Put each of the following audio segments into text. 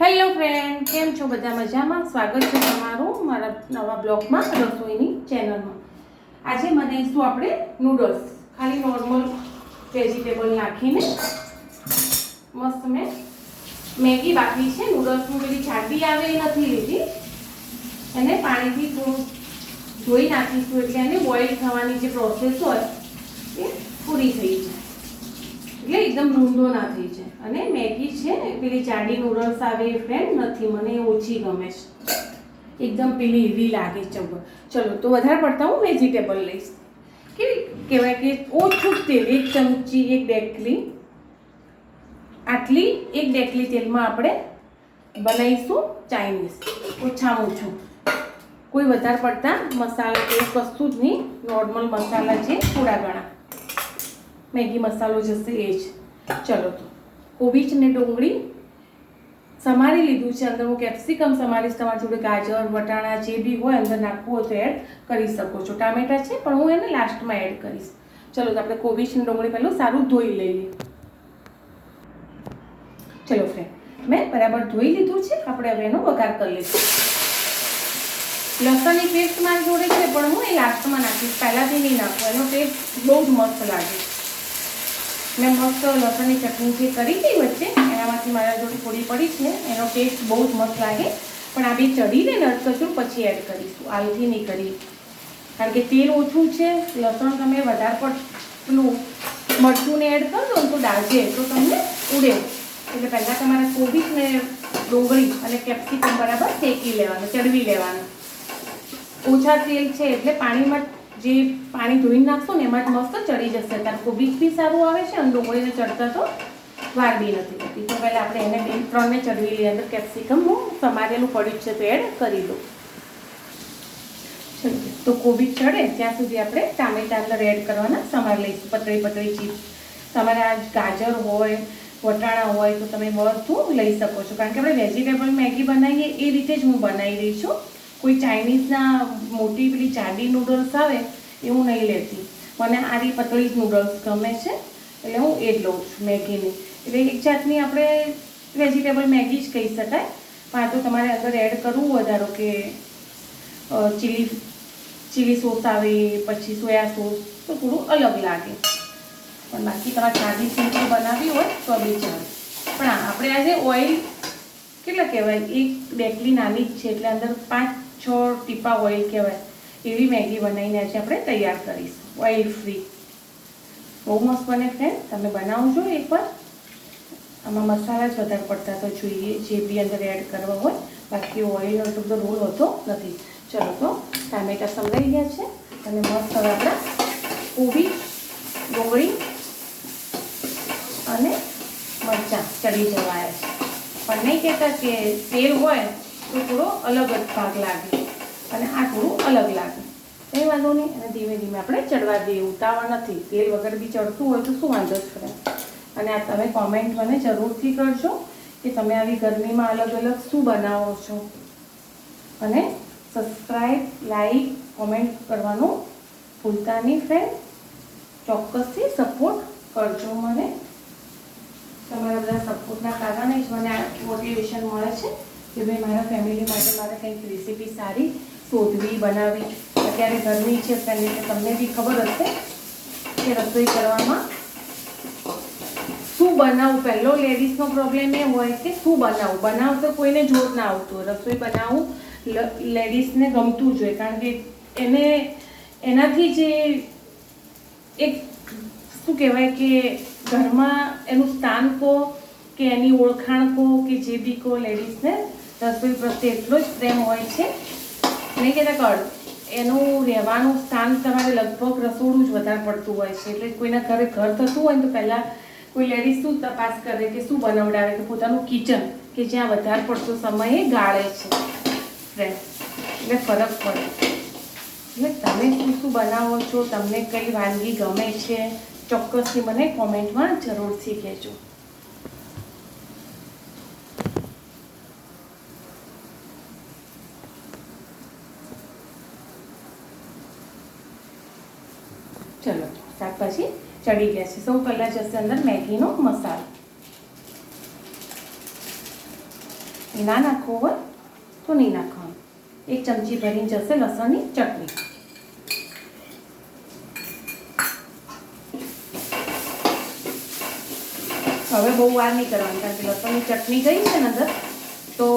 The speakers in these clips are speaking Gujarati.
હેલો ફ્રેન્ડ કેમ છો? બધા મજામાં? સ્વાગત છે તમારું મારા નવા બ્લોગમાં, રસોઈની ચેનલમાં આજે બનાવીશું આપણે નૂડલ્સ ખાલી નોર્મલ વેજીટેબલ નાખીને મસ્ત મેં મેગી બાકી છે. નૂડલ્સનું પેલી છાંટી આવે નથી લીધી. એને પાણીથી થોડું ધોઈ નાખીશું એટલે એને બોઇલ થવાની જે પ્રોસેસ હોય એ પૂરી થઈ જાય. એકદમ રૂંધો ના જાય. અને મેગી છે, પેલી ચાડી નૂડલ્સ આવે એ ફ્રેન્ડ નથી, મને ઓછી ગમે છે. એકદમ પેલી એવી લાગે છે ચલો, તો વધારે પડતા હું વેજીટેબલ લઈશ. કેવી કહેવાય કે ઓછું તેલ, એક ચમચી, એક ડેકલી. આટલી એક ડેકલી તેલમાં આપણે બનાવીશું ચાઇનીઝ ઓછામાં ઓછું. કોઈ વધારે પડતા મસાલા કે કશું જ નહીં. નોર્મલ મસાલા છે, થોડા ઘણા. મેગી મસાલો જશે એ જ. ચલો તો. કોબીજ ને ડુંગળી સમારી લીધું છે. અંદર હું કેપ્સિકમ સમારીશ. તમારી જોડે ગાજર, વટાણા જે બી હોય અંદર નાખવું હોય તો એડ કરી શકો છો. ટામેટા છે, પણ હું એને લાસ્ટમાં એડ કરીશ. ચલો તો આપણે કોબીજ ને ડુંગળી પહેલું સારું ધોઈ લઈએ. ચલો ફ્રેન્ડ મેં બરાબર ધોઈ લીધું છે. આપણે હવે એનો વઘાર કરી લઈશું. લસણની પેસ્ટ મારી જોડે છે, પણ હું એ લાસ્ટમાં નાખીશ. પહેલાંથી નહીં નાખું. એનો ટેસ્ટ બહુ જ મસ્ત લાગે મેં મસ્ત લસણની ચટણી જે કરી હતી વચ્ચે, એનામાંથી મારા જોડે થોડી પડી છે. એનો ટેસ્ટ બહુ જ મસ્ત લાગે. પણ આ બે ચડીને નરકચું પછી એડ કરીશું. આવીથી નહીં કરી કારણ કે તેલ ઓછું છે, લસણ તમે વધારે પડતું મરચુંને એડ કરશો તો દાજે તો તમને ઉડે. એટલે પહેલાં તમારે કોબીજ ને ડુંગળી અને કેપ્સિકમ બરાબર શેકી લેવાનું, ચડવી લેવાનું. ઓછા તેલ છે એટલે પાણીમાં જે પાણી ધોઈને નાખશો ને એમાં જ મસ્ત ચડી જશે. ત્યારે કોબીજ બી સારું આવે છે અને ડુંગળીને ચડતા તો વાર બી નથી થતી. તો પહેલાં આપણે એને બે ત્રણને ચડવી લઈએ અંદર કેપ્સિકમ હું સમારેલું પડ્યું છે તો એડ કરી દઉં. તો કોબીજ ચડે ત્યાં સુધી આપણે ટામેટા અંદર એડ કરવાના, સમાર લઈશું. પતળી પતળી ચીપ તમારા ગાજર હોય, વટાણા હોય તો તમે બધું લઈ શકો છો. કારણ કે આપણે વેજીટેબલ મેગી બનાવીએ એ રીતે જ હું બનાવી રહી છું. કોઈ ચાઇનીઝના મોટી પેલી જાડી નૂડલ્સ આવે એ હું નહીં લેતી. મને આરી પતળી જ નૂડલ્સ ગમે છે, એટલે હું એ જ લઉં છું મેગીની. એટલે એક જાતની આપણે વેજીટેબલ મેગી જ કહી શકાય. પણ આ તો તમારે અંદર એડ કરવું હોય, ધારો કે ચીલી ચીલી સોસ આવે, પછી સોયા સોસ તો થોડું અલગ લાગે. પણ બાકી તમારે સાદી સિમ્પલ બનાવી હોય, તો બી ચાલે. પણ આપણે આજે ઓઇલ કેટલા કહેવાય? એક બેકલી નાની જ છે, એટલે અંદર પાંચ છ ટીપા ઓઇલ કહેવાય. એવી મેગી બનાવીને આજે આપણે તૈયાર કરીશું. ઓઇલ ફ્રી બહુ મસ્ત બને ફ્રેન્ડ તમે બનાવજો એકવાર. આમાં મસાલા જ વધારે પડતા તો જોઈએ, જે બી અંદર એડ કરવા હોય. બાકી ઓઇલનો એટલો બધો રોલ હોતો નથી. ચલો તો, ટામેટા સમજાઈ ગયા છે. અને મસ્ત હવે આપણે કોબી, ડુંગળી અને મરચાં ચડી જવાયા છે. પણ નહીં કહેતા કે તેલ હોય તો થોડો અલગ જ ભાગ લાગે અને આ થોડું અલગ લાગે. કંઈ વાંધો નહીં, અને ધીમે ધીમે આપણે ચડવા દઈએ. ઉતાવળ નથી. તેલ વગર બી ચડતું હોય તો શું વાંધો કરે અને આ તમે કોમેન્ટ મને જરૂરથી કરજો કે તમે આવી ગરમીમાં અલગ અલગ શું બનાવો છો. અને સબસ્ક્રાઈબ લાઈક કોમેન્ટ કરવાનું ભૂલતા નહીં ફ્રેન્ડ ચોક્કસથી સપોર્ટ કરજો મને. તમારા બધા સપોર્ટના કારણે જ મને આ મોટિવેશન મળે છે. કે ભાઈ, મારા ફેમિલી માટે મારે કંઈક રેસીપી સારી શોધવી બનાવી અત્યારે ગરમી છે ફેમિલી તમને બી ખબર હશે કે રસોઈ કરવામાં શું બનાવું? પહેલો લેડીઝનો પ્રોબ્લેમ એ હોય કે શું બનાવવું બનાવતો કોઈને જોર ના આવતું. રસોઈ બનાવવું લેડીઝને ગમતું જોઈએ કારણ કે એને, એનાથી જે એક શું કહેવાય કે ઘરમાં એનું સ્થાન કહો કે એની ઓળખાણ કહો કે જે બી કહો લેડીઝને રસોઈ પ્રત્યે એટલો જ પ્રેમ હોય છે. નહીં કહેતા કળ એનું રહેવાનું સ્થાન તમારે લગભગ રસોડું જ વધારે પડતું હોય છે. એટલે કોઈના ઘરે ઘર થતું હોય તો પહેલાં કોઈ લેડીઝ શું તપાસ કરે કે શું બનાવડાવે કે પોતાનું કિચન કે જ્યાં વધારે પડતો સમય ગાળે છે. ફ્રેન્ડ એટલે ફરક પડે. એટલે તમે શું શું બનાવો છો, તમને કઈ વાનગી ગમે છે, ચોક્કસથી મને કોમેન્ટમાં જરૂરથી કહેજો. ચલો, શાકભાજી ચડી ગયા છે. સૌ પહેલાં જશે અંદર મેગીનો મસાલો. ના નાખવો હોય તો નહીં નાખવાનું. એક ચમચી ભરીને જશે લસણની ચટણી. હવે બહુ વાર નહીં કરવાની, કારણ કે લસણની ચટણી ગઈ છે ને અંદર, તો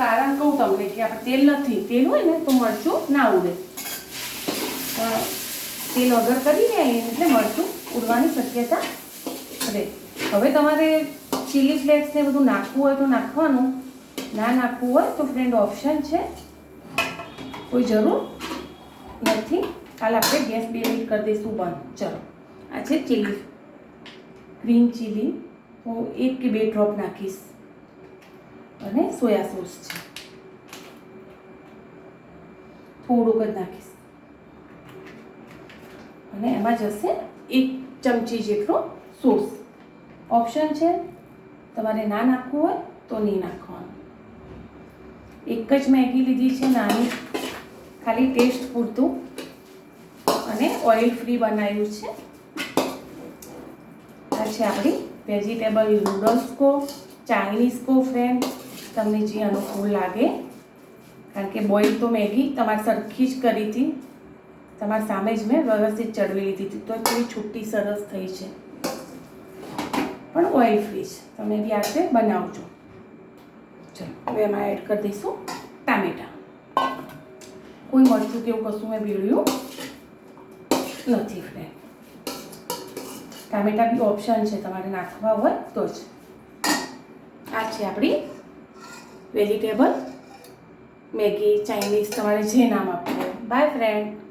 કારણ કહું તમને કે આપણે તેલ નથી, તેલ હોય ને તો મરચું ના ઉડે. પણ તેલ ઓર્ડર કરી દે એટલે મરચું ઉડવાની શક્યતા રહે. હવે તમારે ચીલી ફ્લેક્સ ને બધું નાખવું હોય તો નાખવાનું. ના નાખવું હોય તો ફ્રેન્ડ ઓપ્શન છે. કોઈ જરૂર નથી. કાલ આપણે ગેસ બે મિનિટ કરી દઈશું બંધ. ચલો. આ છે ચીલી ગ્રીન ચીલી હું એક કે બે ડ્રોપ નાખીશ. અને સોયા સોસ છે. થોડુંક જ નાખીશ. અને એમાં જશે એક ચમચી જેટલો સોસ. ઓપ્શન છે, તમારે ના નાખવું હોય તો નહીં નાખવાનું. એક જ મેગી લીધી છે નાની, ખાલી ટેસ્ટ પૂરતું. અને ઓઇલ ફ્રી બનાવ્યું છે. આ છે આપણી વેજીટેબલ નૂડલ્સ કો ચાઇનીઝ કો ફ્રેન્ડ તમને જે અનુકૂળ લાગે. કારણ કે બોઇલ તો મેગી તમારે સરખી જ કરી હતી. તમારી સામે જ મેં વ્યવસ્થિત ચડવી લીધી હતી. તો થોડી છૂટી સરસ થઈ છે. પણ ઓઇલ ફ્રી છે. તમે બી આ બનાવજો. ચલો, હવે એમાં એડ કરી દઈશું ટામેટા. કોઈ મરચું કે એવું કશું મેં બીડ્યું નથી ફ્રેન્ડ ટામેટા બી ઓપ્શન છે. તમારે નાખવા હોય તો જ. આ છે આપણી વેજીટેબલ મેગી ચાઇનીઝ તમારે જે નામ આપવું હોય. By friend